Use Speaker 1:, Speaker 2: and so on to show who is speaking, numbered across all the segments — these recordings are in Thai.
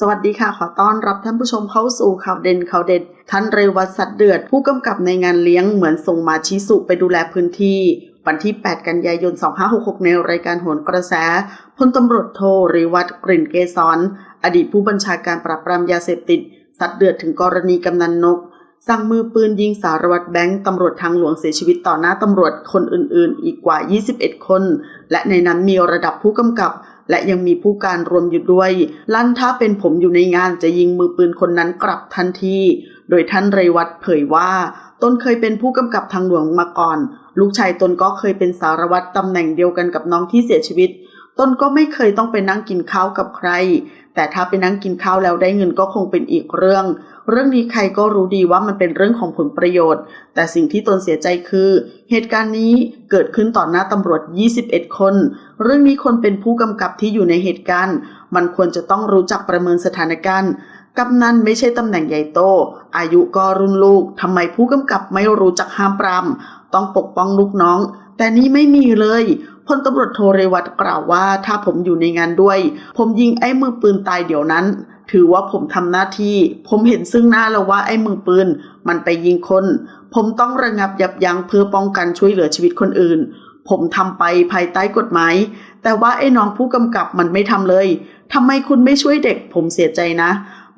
Speaker 1: สวัสดีค่ะ ขอต้อนรับท่านผู้ชมเข้าสู่ข่าวเด่นข่าวเด็ด ท่านเรวัตสัตเดือด ผู้กำกับในงานเลี้ยงเหมือนส่งมาชิสุไปดูแลพื้นที่ วันที่ 8 กันยายน 2566 ในรายการโหนกระแสพลตำรวจโทเรวัตกลิ่นเกษรอดีตผู้บัญชาการปราบปรามยาเสพติด สัตว์เดือดถึงกรณีกำนันนก สั่งมือปืนยิงสารวัตรแบงค์ตำรวจทางหลวงเสียชีวิตต่อหน้าตำรวจคนอื่นๆ อีกกว่า 21 คน และในนั้นมีระดับผู้กำกับ และยังมีผู้การรวมอยู่ด้วย ลั่นถ้าเป็นผมอยู่ในงานจะยิงมือปืนคนนั้นกลับทันทีโดยท่านเรวัตเผยว่า ตนเคยเป็นผู้กำกับทางหลวงมาก่อน ลูกชายตนก็เคยเป็นสารวัตรตำแหน่งเดียวกันกับน้องที่เสียชีวิต ตนก็ไม่เคยต้องไปนั่งกินข้าวกับใคร แต่ถ้าไปนั่งกินข้าวแล้วได้เงินก็คงเป็นอีกเรื่อง เรื่องนี้ใครก็รู้ดีว่ามันเป็นเรื่องของผลประโยชน์ แต่สิ่งที่ตนเสียใจคือ เหตุการณ์นี้เกิดขึ้นต่อหน้าตำรวจ 21 คน เรื่องนี้คนเป็นผู้กำกับที่อยู่ในเหตุการณ์ มันควรจะต้องรู้จักประเมินสถานการณ์กำนันไม่ใช่ตำแหน่งใหญ่โต อายุก็รุ่นลูกทำไมผู้กำกับไม่รู้จักห้ามปราม ต้องปกป้องลูกน้อง แต่นี่ไม่มีเลยพลตำรวจโทเรวัตกล่าวว่าถ้าผมอยู่ในงานด้วย ผมยิงไอ้มือปืนตายเดี๋ยวนั้น ถือว่าผมทำหน้าที่ ผมเห็นซึ่งหน้าแล้วว่าไอ้มือปืน มันไปยิงคน ผมต้องระงับยับยั้งเพื่อป้องกันช่วยเหลือชีวิตคนอื่น ผมทำไปภายใต้กฎหมาย แต่ว่าไอ้น้องผู้กำกับมันไม่ทำเลยทำไมคุณไม่ช่วยเด็ก ผมเสียใจนะ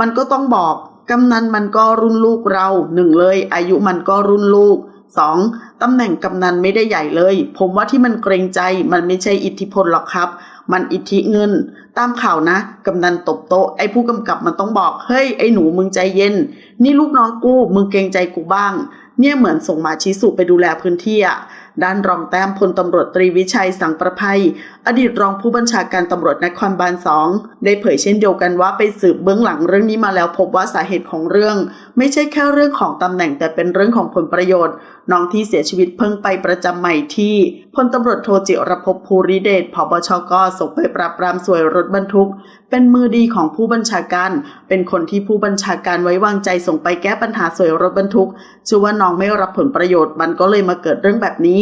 Speaker 1: มันก็ต้องบอกกำนันมันก็รุ่นลูกเราหนึ่งเลย อายุมันก็รุ่นลูกสอง ตำแหน่งกำนันไม่ได้ใหญ่เลย ผมว่าที่มันเกรงใจมันไม่ใช่อิทธิพลหรอกครับ มันอิทธิเงิน ตามข่าวนะ กำนันตบโต๊ะไอ้ผู้กำกับมันต้องบอก เฮ้ย ไอ้หนูมึงใจเย็น นี่ลูกน้องกูมึงเกรงใจกูบ้าง เนี่ยเหมือนส่งมาชี้สุไปดูแลพื้นที่อะ ด้านรองแต้มพลตำรวจตรีวิชัยสังประภัย อดีตรองผู้บัญชาการตำรวจนครบาลสองได้เผยเช่นเดียวกันว่าไปสืบเบื้องหลังเรื่องนี้มาแล้วพบว่าสาเหตุของเรื่อง ไม่ใช่แค่เรื่องของตำแหน่งแต่เป็นเรื่องของผลประโยชน์ น้องที่เสียชีวิตเพิ่งไปประจำใหม่ที่พลตำรวจโทจิรภพภูริเดชผบชกส่งไปปราบปรามสวยรถบรรทุก เป็นมือดีของผู้บัญชาการ เป็นคนที่ผู้บัญชาการไว้วางใจส่งไปแก้ปัญหาสวยรถบรรทุกชื่อว่าน้องไม่รับผลประโยชน์มันก็เลยมาเกิดเรื่องแบบนี้